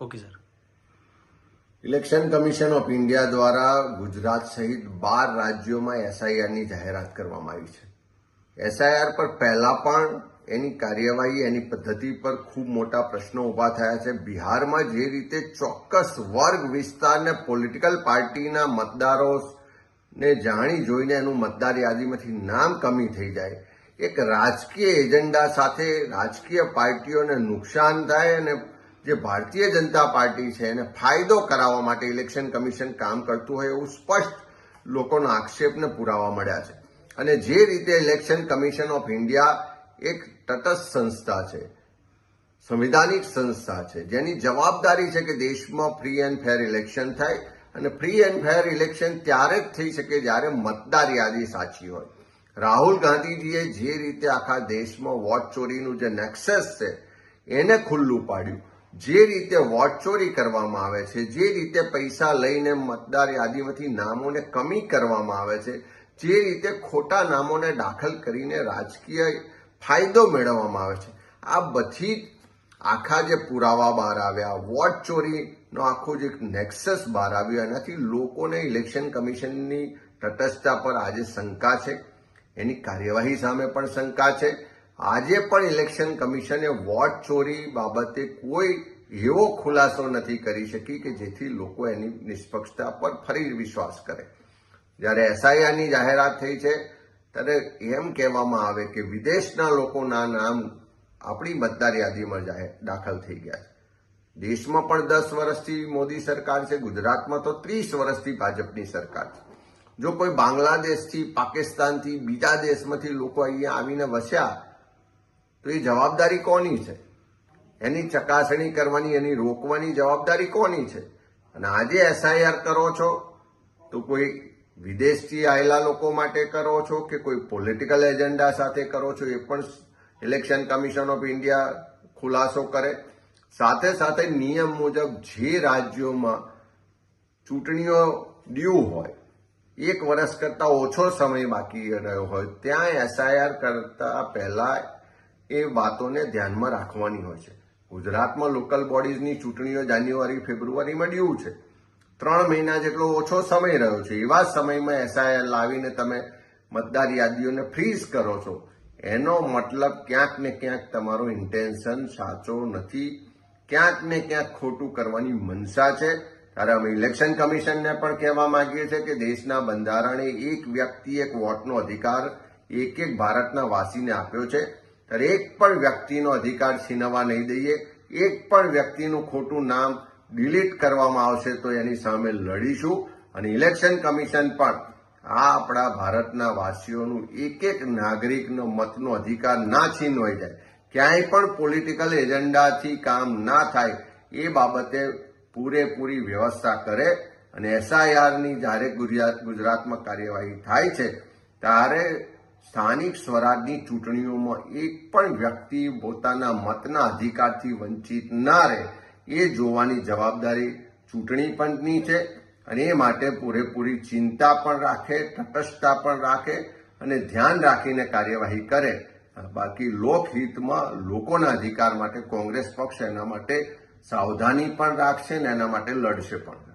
Okay sir election commission of India દ્વારા ગુજરાત સહિત બાર રાજ્યોમાં એસઆઈઆરની જાહેરાત કરવામાં આવી છે. એસઆઈઆર પર પહેલા પણ એની કાર્યવાહી, એની પદ્ધતિ પર ખૂબ મોટા પ્રશ્નો ઊભા થયા છે. બિહારમાં જે રીતે ચોક્કસ વર્ગ વિસ્તારને પોલિટિકલ પાર્ટીના મતદારો ને જાણી જોઈને એનું મતદાર યાદીમાંથી નામ કમી થઈ જાય. એક રાજકીય એજન્ડા સાથે રાજકીય પાર્ટીઓને નુકસાન થાય અને જે ભારતીય જનતા પાર્ટી છે એને ફાયદો કરાવવા માટે ઇલેક્શન કમિશન કામ કરતું હોય એવું સ્પષ્ટ લોકોના આક્ષેપને પુરાવા મળ્યા છે. અને જે રીતે ઇલેક્શન કમિશન ઓફ ઇન્ડિયા એક તટસ્થ સંસ્થા છે, સંવિધાનિક સંસ્થા છે, જેની જવાબદારી છે કે દેશમાં ફ્રી એન્ડ ફેર ઇલેક્શન થાય અને ફ્રી એન્ડ ફેર ઇલેક્શન ત્યારે જ થઈ શકે જ્યારે મતદાર યાદી સાચી હોય. રાહુલ ગાંધીજીએ જે રીતે આખા દેશમાં વોટ ચોરીનું જે નેક્સસ છે, એને ખુલ્લું પાડ્યું. જે રીતે વોટ ચોરી કરવામાં આવે છે, જે રીતે પૈસા લઈને મતદાર યાદીમાંથી નામોને કમી કરવામાં આવે છે, જે રીતે ખોટા નામોને દાખલ કરીને રાજકીય ફાયદો મેળવવામાં આવે છે. આ બધી આખા જે પુરાવા બહાર આવ્યા, વોટ ચોરીનો આખો જે નેક્સસ બહાર આવ્યો, એનાથી લોકોને ઇલેક્શન કમિશનની તટસ્થતા પર આજે શંકા છે. એની કાર્યવાહી સામે પણ શંકા છે. આજે પણ ઇલેક્શન કમિશને વોટ ચોરી બાબતે કોઈ એવો ખુલાસો નથી કરી શકી કે જેથી લોકો એની નિષ્પક્ષતા પર ફરી વિશ્વાસ કરે. જ્યારે એસઆઈઆરની જાહેરાત થઈ છે, ત્યારે એમ કહેવામાં આવે કે વિદેશના લોકોના નામ આપણી મતદાર યાદીમાં જાહેર દાખલ થઈ ગયા છે. દેશમાં પણ દસ વર્ષથી મોદી સરકાર છે, ગુજરાતમાં તો ત્રીસ વર્ષથી ભાજપની સરકાર છે. જો કોઈ બાંગ્લાદેશથી, પાકિસ્તાનથી, બીજા દેશમાંથી લોકો અહીંયા આવીને વસ્યા તો એ જવાબદારી કોની છે? એની ચકાસણી કરવાની, એની રોકવાની જવાબદારી કોની છે? અને આજે એસઆઈઆર કરો છો, તો કોઈ વિદેશથી આવેલા લોકો માટે કરો છો કે કોઈ પોલિટિકલ એજન્ડા સાથે કરો છો, એ પણ ઇલેક્શન કમિશન ઓફ ઇન્ડિયા ખુલાસો કરે. સાથે સાથે નિયમ મુજબ જે રાજ્યોમાં ચૂંટણીઓ ડ્યુ હોય, એક વર્ષ કરતાં ઓછો સમય બાકી રહ્યો હોય, ત્યાં એસઆઈઆર કરતા પહેલા એ વાતોને ધ્યાનમાં રાખવાની હોય છે. ગુજરાતમાં લોકલ બોડીઝની ચૂંટણીઓ જાન્યુઆરી, ફેબ્રુઆરીમાં ડ્યુ છે. ત્રણ મહિના જેટલો ઓછો સમય રહ્યો છે. એવા સમયમાં એસઆઈઆર લાવીને તમે મતદાર યાદીઓને ફ્રીઝ કરો છો. એનો મતલબ ક્યાંક ને ક્યાંક તમારો ઇન્ટેન્શન સાચો નથી. ક્યાંક ને ક્યાંક ખોટું કરવાની મનસા છે. ત્યારે અમે ઇલેક્શન કમિશનને પણ કહેવા માંગીએ છીએ કે દેશના બંધારણે એક વ્યક્તિ એક વોટનો અધિકાર એક એક ભારતના વાસીને આપ્યો છે. ત્યારે એક પણ વ્યક્તિનો અધિકાર છીનવવા નહીં દઈએ, એક પણ વ્યક્તિનું ખોટું નામ ડિલીટ કરવામાં આવશે તો એની સામે લડીશું અને ઇલેક્શન કમિશન પણ આ આપણા ભારતના વાસીઓનું એક એક નાગરિકનો મતનો અધિકાર ના છીનવાઈ જાય. ક્યાંય પણ પોલિટિકલ એજન્ડાથી કામ ના થાય એ બાબતે પૂરેપૂરી વ્યવસ્થા કરે અને એસઆઈઆરની જ્યારે ગુજરાત ગુજરાતમાં કાર્યવાહી થાય છે, ત્યારે સ્થાનિક સ્વરાજની ચૂંટણીઓમાં એક પણ વ્યક્તિ પોતાના મતના અધિકારથી વંચિત ના રહે એ જોવાની જવાબદારી ચૂંટણી પંચની છે અને એ માટે પૂરેપૂરી ચિંતા પણ રાખે, તટસ્થતા પણ રાખે અને ધ્યાન રાખીને કાર્યવાહી કરે. બાકી લોકહિતમાં લોકોના અધિકાર માટે કોંગ્રેસ પક્ષ એના માટે સાવધાની પણ રાખશે ને એના માટે લડશે પણ.